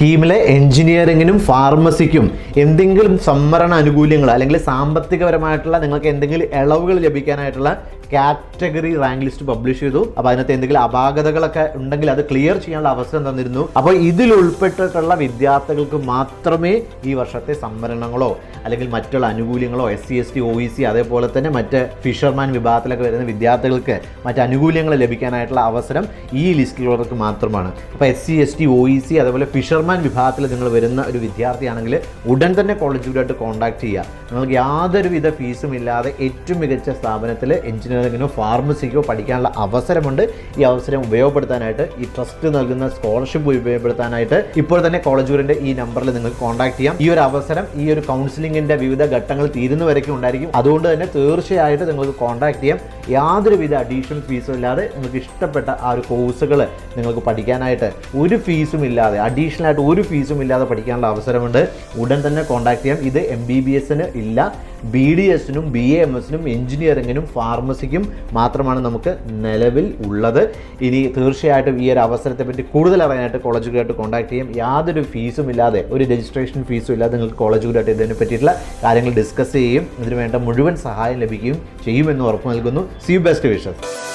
സ്കീമിലെ എഞ്ചിനീയറിങ്ങിനും ഫാർമസിക്കും എന്തെങ്കിലും സംവരണ ആനുകൂല്യങ്ങൾ അല്ലെങ്കിൽ സാമ്പത്തികപരമായിട്ടുള്ള നിങ്ങൾക്ക് എന്തെങ്കിലും ഇളവുകൾ ലഭിക്കാനായിട്ടുള്ള കാറ്റഗറി റാങ്ക് ലിസ്റ്റ് പബ്ലിഷ് ചെയ്തു. അപ്പോൾ അതിനകത്ത് എന്തെങ്കിലും അപാകതകളൊക്കെ ഉണ്ടെങ്കിൽ അത് ക്ലിയർ ചെയ്യാനുള്ള അവസരം തന്നിരുന്നു. അപ്പോൾ ഇതിൽ ഉൾപ്പെട്ടിട്ടുള്ള വിദ്യാർത്ഥികൾക്ക് മാത്രമേ ഈ വർഷത്തെ സംവരണങ്ങളോ അല്ലെങ്കിൽ മറ്റുള്ള ആനുകൂല്യങ്ങളോ S C S T O E C അതേപോലെ തന്നെ മറ്റ് ഫിഷർമാൻ വിഭാഗത്തിലൊക്കെ വരുന്ന വിദ്യാർത്ഥികൾക്ക് മറ്റ് ആനുകൂല്യങ്ങൾ ലഭിക്കാനായിട്ടുള്ള അവസരം ഈ ലിസ്റ്റിലുള്ളവർക്ക് മാത്രമാണ്. അപ്പോൾ S C S T O E C അതേപോലെ ഫിഷർമാൻ വിഭാഗത്തിൽ നിങ്ങൾ വരുന്ന ഒരു വിദ്യാർത്ഥിയാണെങ്കിൽ ഉടൻ തന്നെ കോളേജുമായിട്ട് കോൺടാക്ട് ചെയ്യുക. നിങ്ങൾക്ക് യാതൊരുവിധ ഫീസും ഇല്ലാതെ ഏറ്റവും മികച്ച സ്ഥാപനത്തിൽ എഞ്ചിനീയറിങ്ങിനോ ഫാർമസിക്കോ പഠിക്കാനുള്ള അവസരമുണ്ട്. ഈ അവസരം ഉപയോഗപ്പെടുത്താനായിട്ട് ഈ ട്രസ്റ്റ് നൽകുന്ന സ്കോളർഷിപ്പ് ഉപയോഗപ്പെടുത്താനായിട്ട് ഇപ്പോൾ തന്നെ കോളേജൂരിന്റെ ഈ നമ്പറിൽ നിങ്ങൾക്ക് കോൺടാക്ട് ചെയ്യാം. ഈ ഒരു അവസരം ഈ ഒരു കൗൺസിലിങ്ങിന്റെ വിവിധ ഘട്ടങ്ങൾ തീരുന്നവരേക്കും ഉണ്ടായിരിക്കും. അതുകൊണ്ട് തന്നെ തീർച്ചയായിട്ടും നിങ്ങൾക്ക് കോൺടാക്ട് ചെയ്യാം. യാതൊരുവിധ അഡീഷണൽ ഫീസും ഇല്ലാതെ നിങ്ങൾക്ക് ഇഷ്ടപ്പെട്ട ആ ഒരു കോഴ്സുകൾ നിങ്ങൾക്ക് പഠിക്കാനായിട്ട് ഒരു ഫീസും ഇല്ലാതെ അഡീഷണൽ ആയിട്ട് ഒരു ഫീസും ഇല്ലാതെ പഠിക്കാനുള്ള അവസരമുണ്ട്. ഉടൻ തന്നെ കോൺടാക്ട് ചെയ്യാം. ഇത് എം ബി ബി എസിന് ഇല്ല. ബി ഡി എസിനും ബി എ എം എസിനും എഞ്ചിനീയറിങ്ങിനും ഫാർമസിക്കും മാത്രമാണ് നമുക്ക് നിലവിൽ ഉള്ളത്. ഇനി തീർച്ചയായിട്ടും ഈ ഒരു അവസരത്തെ പറ്റി കൂടുതൽ അറിയാനായിട്ട് കോളേജുകളായിട്ട് കോൺടാക്ട് ചെയ്യാം. യാതൊരു ഫീസും ഇല്ലാതെ ഒരു രജിസ്ട്രേഷൻ ഫീസും ഇല്ലാതെ നിങ്ങൾക്ക് കോളേജുകളായിട്ട് ഇതിനെ പറ്റിയിട്ടുള്ള കാര്യങ്ങൾ ഡിസ്കസ് ചെയ്യുകയും ഇതിന് വേണ്ട മുഴുവൻ സഹായം ലഭിക്കുകയും ചെയ്യുമെന്ന് ഉറപ്പ് നൽകുന്നു. C best wishes